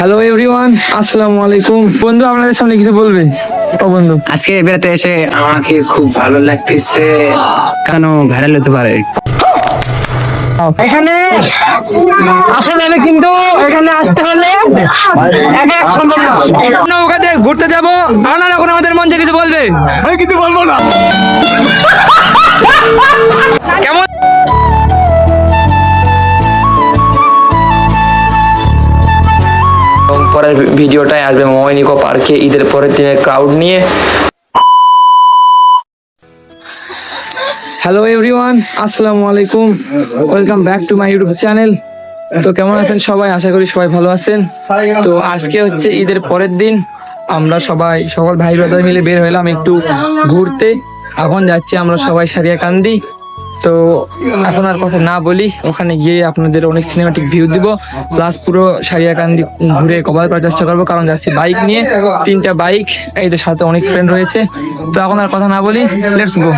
Hello everyone আসসালামু আলাইকুম বন্ধু আপনাদের সামনে কিছু বলবে? ও বন্ধু। আজকে বেড়াতে এসে আমাকে খুব ভালো লাগতেছে। কেন ভাইরাল হতে পারে? এখানে আসা যাবে কিন্তু এখানে আসতে হলে একা এক সম্ভব না। নৌকাতে ঘুরতে যাব। আর না এখন আমাদের মঞ্চে কিছু বলবে। কিছু বলব না। কেমন? পরের ভিডিওটায় আসবে ময়নিকো পার্কে, ঈদের পরের দিনের ক্রাউড নিয়ে। হ্যালো এভরিওয়ান আসসালামু আলাইকুম। Welcome back to my YouTube channel তো কেমন আছেন সবাই? আশা করি সবাই ভালো আছেন। তো আজকে হচ্ছে ঈদের পরের দিন। আমরা সবাই, সকল ভাই ব্রাদার মিলে বের হলাম একটু ঘুরতে। এখন যাচ্ছি আমরা সবাই সারিয়া কান্দি তো এখন আর কথা না বলি, ওখানে গিয়ে আপনাদের অনেক সিনেমাটিক ভিউ দিব প্লাস পুরো সারিয়াকান্দি ঘুরে কভার করার চেষ্টা করব, কারণ যাচ্ছি বাইক নিয়ে, তিনটা বাইক এদের সাথে অনেক ফ্রেন্ড রয়েছে। তো এখন আর কথা না বলি লেটস গো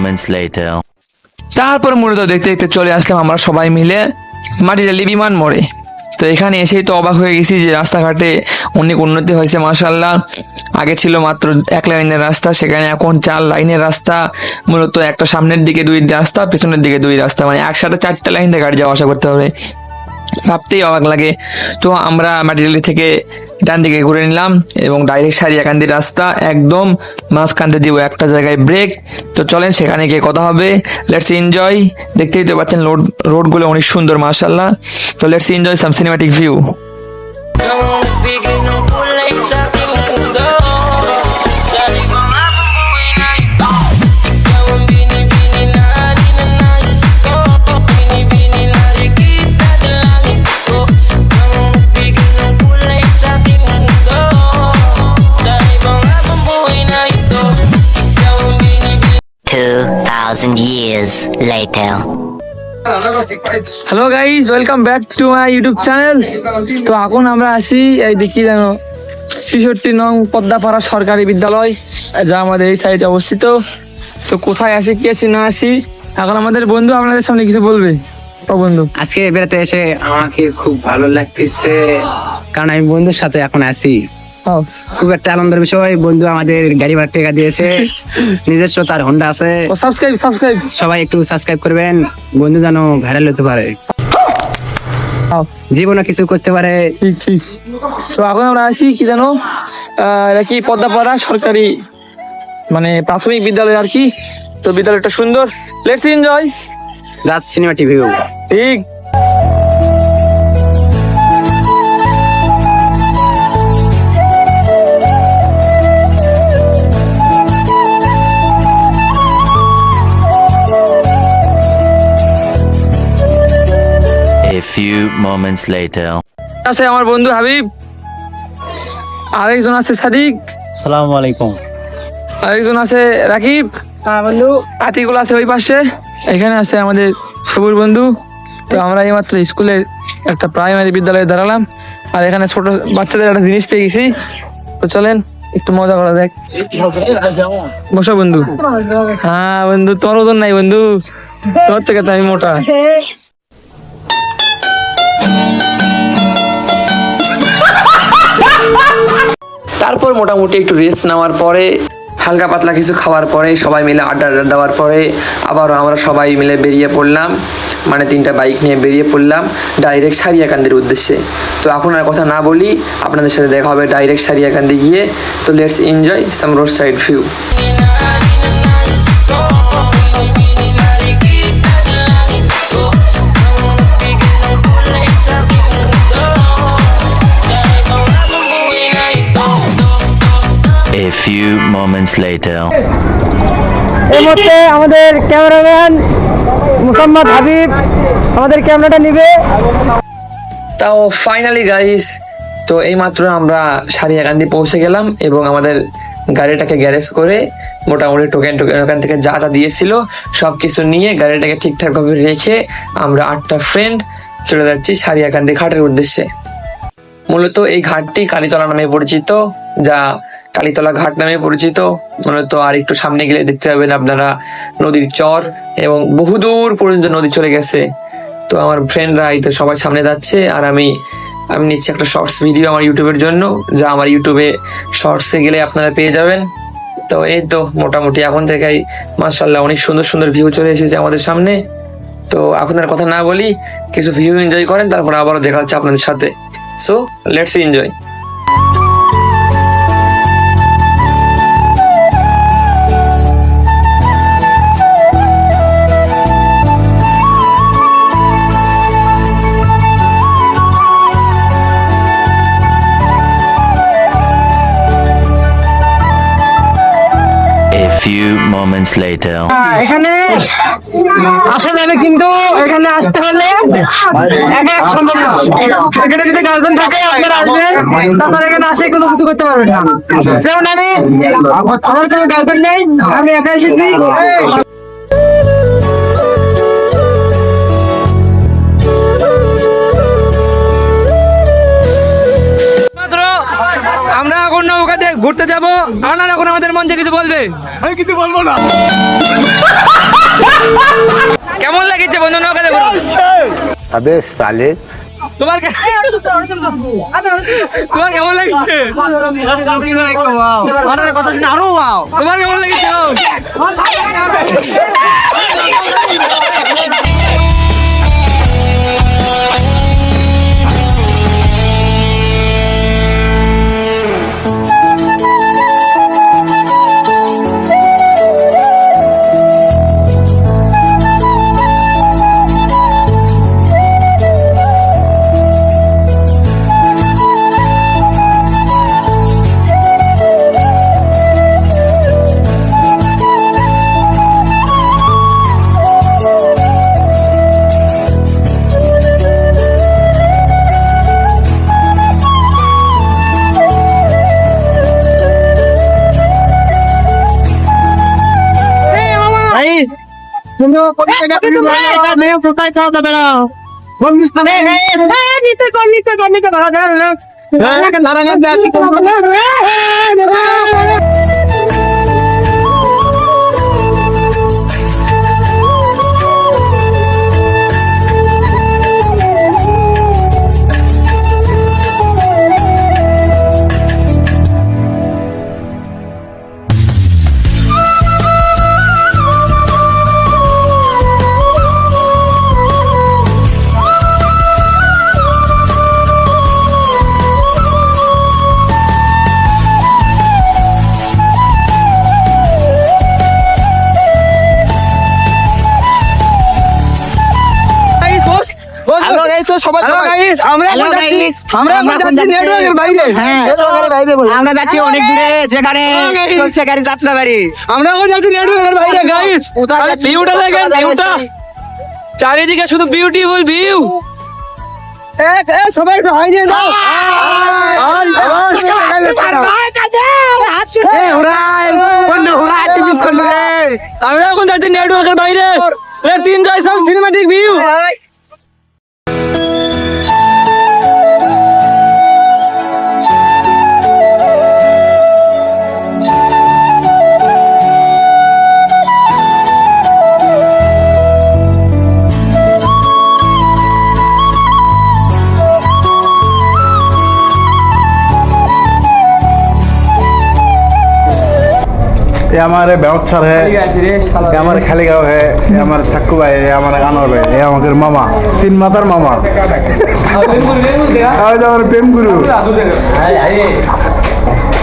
moments later. তারপর মূলত দেখতে দেখতে চলে আসলাম আমরা সবাই মিলে মাটিটা বিমান মোড়ে। তো এখানে এসেই তো অবাক হয়ে গেছি যে রাস্তাঘাটে অনেক উন্নতি হয়েছে মার্শাল্লাহ আগে ছিল মাত্র এক লাইনের রাস্তা, সেখানে এখন চার লাইনের রাস্তা। মূলত একটা সামনের দিকে দুই রাস্তা, পেছনের দিকে দুই রাস্তা মানে একসাথে চারটা লাইন দিয়ে গাড়ি যাওয়া আসা করতে হবে। ভাবতেই অবাক লাগে। তো আমরা মাটিডালি থেকে ডান দিকে ঘুরে নিলাম এবং ডাইরেক্ট সারি একান্দি রাস্তা একদম মাঝখান দিব একটা জায়গায় ব্রেক তো চলেন সেখানে গিয়ে কথা হবে। লেটস এনজয় দেখতেই তো পাচ্ছেন রোড রোডগুলো অনেক সুন্দর মার্শাল্লাহ তো let's enjoy some cinematic view 2,000 years later. Hello guys welcome back to my YouTube channel তো এখন আমরা আছি এই দেখি জানো ছেষট্টি নং পদ্মাপাড়া সরকারি বিদ্যালয় যা আমাদের এই সাইডে অবস্থিত। তো কোথায় আছি কি আছি না আছি? এখন আমাদের বন্ধু আপনাদের সামনে কিছু বলবে? ও বন্ধু। আজকে বেড়াতে এসে আমাকে খুব ভালো লাগতেছে। কারণ আমি বন্ধুর সাথে এখন আছি। খুব একটা আনন্দের বিষয়। বন্ধু আমাদের গাড়ি ভাড়া টাকা দিয়েছে। নিজস্ব তার হোন্ডা আছে। সাবস্ক্রাইব সাবস্ক্রাইব সবাই একটু সাবস্ক্রাইব করবেন। বন্ধু যেন ভাইরাল হতে পারে। জীবনে কিছু করতে পারে। তো এখন আমরা আছি কি জানো এটা কি পদ্মাপাড়া সরকারি মানে প্রাথমিক বিদ্যালয় আর কি। তো বিদ্যালয়টা সুন্দর। Let's enjoy just cinematic view ঠিক। Few moments later. আছে আমার বন্ধু হাবিব। আরেকজন আছে সাদিক। সালামু আলাইকুম। আরেকজন আছে রাকিব। হ্যাঁ বন্ধু। আতিকুল আছে ওই পাশে। এখানে আছে আমাদের সবুর বন্ধু। তো আমরা এইমাত্র স্কুলের একটা প্রাইমারি বিদ্যালয়ে দাঁড়ালাম। আর এখানে ছোট বাচ্চাদের একটা জিনিস পেয়ে গেছি। তো চলেন একটু মজা করা দেখ বসো বন্ধু। হ্যাঁ বন্ধু তোর ওজন নাই বন্ধু। তোর থেকে তো আমি মোটা। তারপর মোটামুটি একটু রেস্ট নেওয়ার পরে, হালকা পাতলা কিছু খাওয়ার পরে, সবাই মিলে আড্ডা আড্ডা দেওয়ার পরে আবারও আমরা সবাই মিলে বেরিয়ে পড়লাম মানে তিনটা বাইক নিয়ে বেরিয়ে পড়লাম ডাইরেক্ট সারিয়াকান্দির উদ্দেশ্যে। তো এখন আর কথা না বলি, আপনাদের সাথে দেখা হবে ডাইরেক্ট সারিয়াকান্দি গিয়ে। তো let's enjoy some roadside view moments later. এই মুহূর্তে আমাদের ক্যামেরাম্যান মুসাম্মদ হাবিব আমাদের ক্যামেরাটা নিবে তাও ফাইনালি গাইস তো এইমাত্র আমরা সারিয়াকান্দি পৌঁছে গেলাম এবং আমাদের গাড়িটাকে গ্যারেজ করে মোটামুটি টোকেন টোকেন ওখান থেকে যা যা দিয়েছিল সব কিছু নিয়ে গাড়িটাকে ঠিকঠাকভাবে রেখে আমরা আটটা ফ্রেন্ড চলে যাচ্ছি সারিয়াকান্দি ঘাটের উদ্দেশ্যে মূলত এই ঘাটটি কালীতলা নামে পরিচিত যা কালীতলা ঘাট নামে পরিচিত। মূলত আর একটু সামনে গেলে দেখতে পাবেন আপনারা নদীর চর এবং বহুদূর পর্যন্ত নদী চলে গেছে। তো আমার ফ্রেন্ডরা এই তো সবাই সামনে যাচ্ছে আর আমি আমি নিচ্ছি একটা শর্টস ভিডিও আমার ইউটিউবের জন্য, যা আমার ইউটিউবে শর্টসে গেলে আপনারা পেয়ে যাবেন। তো এই তো মোটামুটি এখন থেকেই মার্শাল্লাহ অনেক সুন্দর সুন্দর ভিউ চলে এসেছে আমাদের সামনে। তো আর কথা না বলি, কিছু ভিউ এনজয় করেন, তারপর আবারও দেখা হচ্ছে আপনাদের সাথে। So let's enjoy few moments later. এখানে আসা যাবে কিন্তু এখানে আসতে হলে একা সম্ভব না। এখানে যদি গার্লফ্রেন্ড থাকে, আপনারা আসবেন। তাছাড়া এখানে আসে কোনো কিছু করতে পারবেন না। যেমন আমি, আমার কোনো গার্লফ্রেন্ড নেই, আমি একা এসেছি। ঘুরতে যাব। আনা এখন আমাদের মঞ্চে কিছু বলবে। আমি কিছু বলব না। কেমন লাগেছে বন্ধু না দেবো আবে সালে। তোমার তোমার কেমন লাগছে? কথা শুনে আরও তোমার কেমন লাগছে? নিতে কর নিতে কর নিতে ভালো সবাই সবাই আমরা যাচ্ছি- গাইস আমরা এখন নেটওয়ার্কের বাইরে হ্যাঁ আমরা যাচ্ছি অনেক দূরে যেখানে চলছে গাড়ি যাত্রা বাড়ি আমরা এখন যাচ্ছি নেটওয়ার্কের বাইরে গাইস কোথায় ভিউটা দেখেন ভিউটা চারিদিকে শুধু বিউটিফুল ভিউ সবাই দাও আমরা এখন যাচ্ছি নেটওয়ার্কের বাইরে let's enjoy some cinematic view ये हमारे बेवच्छर है ये हमारे खाली गाँव है ये हमारे थक्कू भाई है ये हमारे कानोर भाई ये हमारे मामा तीन मातार मामा আর এটা আমার প্রেম গুরু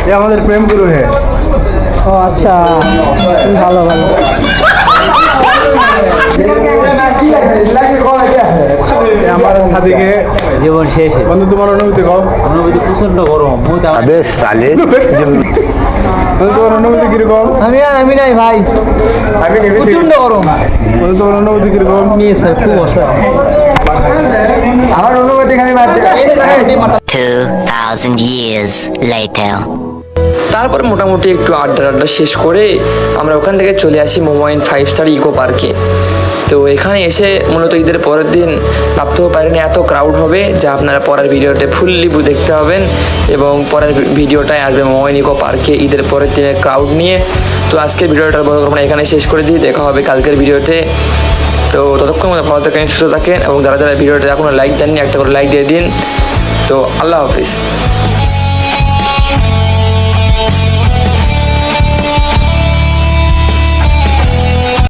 এ আমাদের প্রেম গুরু হে ও আচ্ছা ভালো ভালো জীবন শেষ বন্ধু মানে তোমার অনুভূতি অনুভূতি প্রচণ্ড গরম। বহুত আবে সালে বন্ধু মানে তোমার অনুভূতি আমি আমি নাই ভাই। আমি প্রচণ্ড গরম। বন্ধু তোমার অনুভূতি স্যার খুব অসহায় আমার অনুভূতি খালি 2000 years later তারপর মোটামুটি একটু আড্ডা আড্ডা শেষ করে আমরা ওখান থেকে চলে আসি মোমাইন ফাইভ স্টার ইকো পার্কে তো এখানে এসে মূলত ঈদের পরের দিন ভাবতেও পারেনি এত ক্রাউড হবে যা আপনারা পরের ভিডিওতে ফুললি দেখতে হবেন এবং পরের ভিডিওটায় আসবে মোমাইন ইকো পার্কে ঈদের পরের দিনের ক্রাউড নিয়ে। তো আজকের ভিডিওটার বড় আমরা এখানে শেষ করে দিই, দেখা হবে কালকের ভিডিওতে। তো ততক্ষণ মধ্যে ভালো থাকেন, সুস্থ থাকেন এবং যারা যারা ভিডিওটা এখনও লাইক দেননি, একটা করে লাইক দিয়ে দিন। তো আল্লাহ হাফিজ।